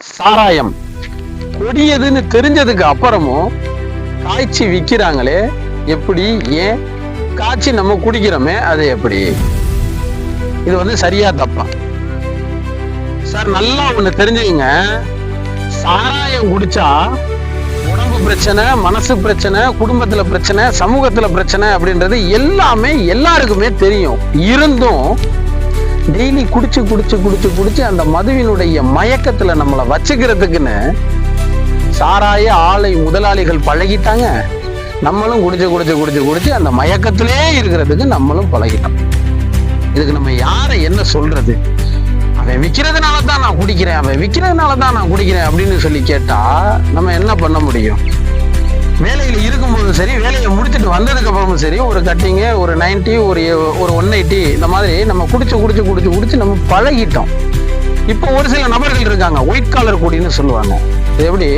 சாராயம். கொடியதுன்னு தெரிஞ்சதுக்கு அப்புறமும் காய்ச்சி விக்கிறாங்களே எப்படி? ஏன்? காய்ச்சி நம்ம குடிக்கிறோமே அது எப்படி? இது வந்து சரியா தப்பா? சார் நல்லா ஒண்ணு தெரிஞ்சுக்கங்க. சாராயம் குடிச்சா உடம்பு பிரச்சனை மனசு பிரச்சனை குடும்பத்துல பிரச்சனை சமூகத்துல பிரச்சனை அப்படின்றது எல்லாமே எல்லாருக்குமே தெரியும். இருந்தும் டெய்லி குடிச்சு குடிச்சு குடிச்சு குடிச்சு அந்த மதுவினுடைய மயக்கத்துல நம்மளை வச்சுக்கிறதுக்குன்னு சாராய ஆலை முதலாளிகள் பழகிட்டாங்க. நம்மளும் குடிச்சு குடிச்சு குடிச்சு குடிச்சு அந்த மயக்கத்திலே இருக்கிறதுக்கு நம்மளும் பழகிட்டோம். இதுக்கு நம்ம யாரை என்ன சொல்றது? அவன் விற்கிறதுனால தான் நான் குடிக்கிறேன் அவன் விற்கிறதுனால தான் நான் குடிக்கிறேன் அப்படின்னு சொல்லி கேட்டா நம்ம என்ன பண்ண முடியும்? வேலையில் இருக்கும்போதும் சரி வேலையை முடிச்சுட்டு வந்ததுக்கு அப்புறமும் சரி ஒரு கட்டிங்கு ஒரு 90 ஒரு ஒரு ஒன் எயிட்டி இந்த மாதிரி நம்ம குடிச்சு குடிச்சு குடிச்சு குடிச்சு நம்ம பழகிட்டோம். இப்போ ஒரு சில நபர்கள் இருக்காங்க ஒயிட் காலர் கூடின்னு சொல்லுவாங்க. இது எப்படி?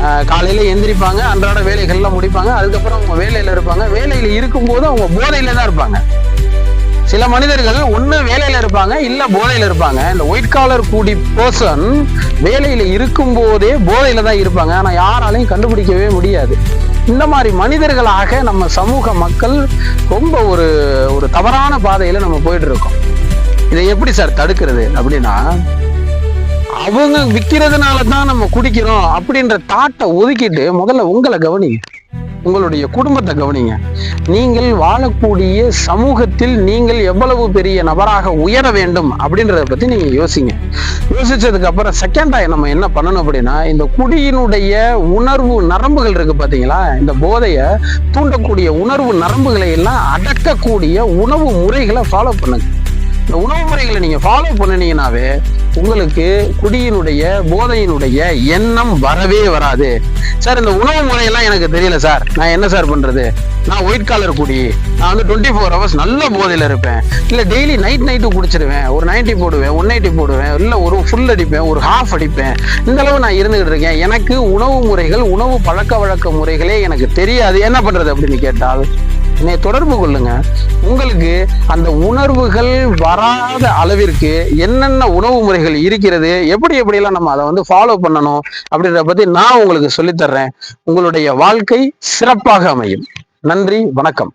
காலையில் காலையில எந்திரிப்பாங்க அன்றாட வேலைகள்லாம் முடிப்பாங்க அதுக்கப்புறம் அவங்க வேலையில இருப்பாங்க. வேலையில இருக்கும்போது அவங்க போதையில தான் இருப்பாங்க. சில மனிதர்கள் ஒன்று வேலையில் இருப்பாங்க இல்லை போதையில் இருப்பாங்க. இந்த ஒயிட் காலர் கூடி பர்சன் வேலையில் இருக்கும் போதே போதையில் தான் இருப்பாங்க. ஆனால் யாராலையும் கண்டுபிடிக்கவே முடியாது. இந்த மாதிரி மனிதர்களாக நம்ம சமூக மக்கள் ரொம்ப ஒரு ஒரு தவறான பாதையில் நம்ம போயிட்டு இருக்கோம் இதை எப்படி சார் தடுக்கிறது அப்படின்னா அவங்க விற்கிறதுனால தான் நம்ம குடிக்கிறோம் அப்படின்ற தாட்டை ஒதுக்கிட்டு முதல்ல உங்களை கவனிங்க. உங்களுடைய குடும்பத்தை கவனிங்க. நீங்கள் வாழக்கூடிய சமூகத்தில் நீங்கள் எவ்வளவு பெரிய நபராக உயர வேண்டும் அப்படின்றத பத்தி நீங்க யோசிங்க. யோசிச்சதுக்கு அப்புறம் செகண்டா நம்ம என்ன பண்ணணும் அப்படின்னா இந்த குடியினுடைய உணர்வு நரம்புகள் இருக்கு பாத்தீங்களா? இந்த போதைய தூண்டக்கூடிய உணர்வு நரம்புகளை எல்லாம் அடக்கக்கூடிய உணவு முறைகளை ஃபாலோ பண்ணுங்க. உணவு முறைகளை நீங்க ஃபாலோ பண்ணினீங்கனாவே உங்களுக்கு குடியினுடைய போதையினுடைய எண்ணம் வரவே வராது. சார் இந்த உணவு முறையெல்லாம் எனக்கு தெரியல சார் நான் என்ன சார் பண்றது? நான் ஒயிட் காலர் குடி. நான் வந்து டுவெண்ட்டி ஃபோர் ஹவர்ஸ் நல்ல போதையில் இருப்பேன். இல்லை டெய்லி நைட் நைட்டு குடிச்சிருவேன். ஒரு நைன்டி போடுவேன் ஒன் நைன்டி போடுவேன். இல்லை ஒரு ஃபுல் அடிப்பேன் ஒரு ஹாஃப் அடிப்பேன். இந்த அளவு நான் இருந்துகிட்டு இருக்கேன். எனக்கு உணவு முறைகள் உணவு பழக்க வழக்க முறைகளே எனக்கு தெரியாது. என்ன பண்றது அப்படின்னு கேட்டால் என்னை தொடர்பு கொள்ளுங்க. உங்களுக்கு அந்த உணர்வுகள் வராத அளவிற்கு என்னென்ன உணவு முறைகள் இருக்கிறது எப்படி எப்படியெல்லாம் நம்ம அதை வந்து ஃபாலோ பண்ணணும் அப்படின்றத பத்தி நான் உங்களுக்கு சொல்லித்தர்றேன். உங்களுடைய வாழ்க்கை சிறப்பாக அமையும். நன்றி வணக்கம்.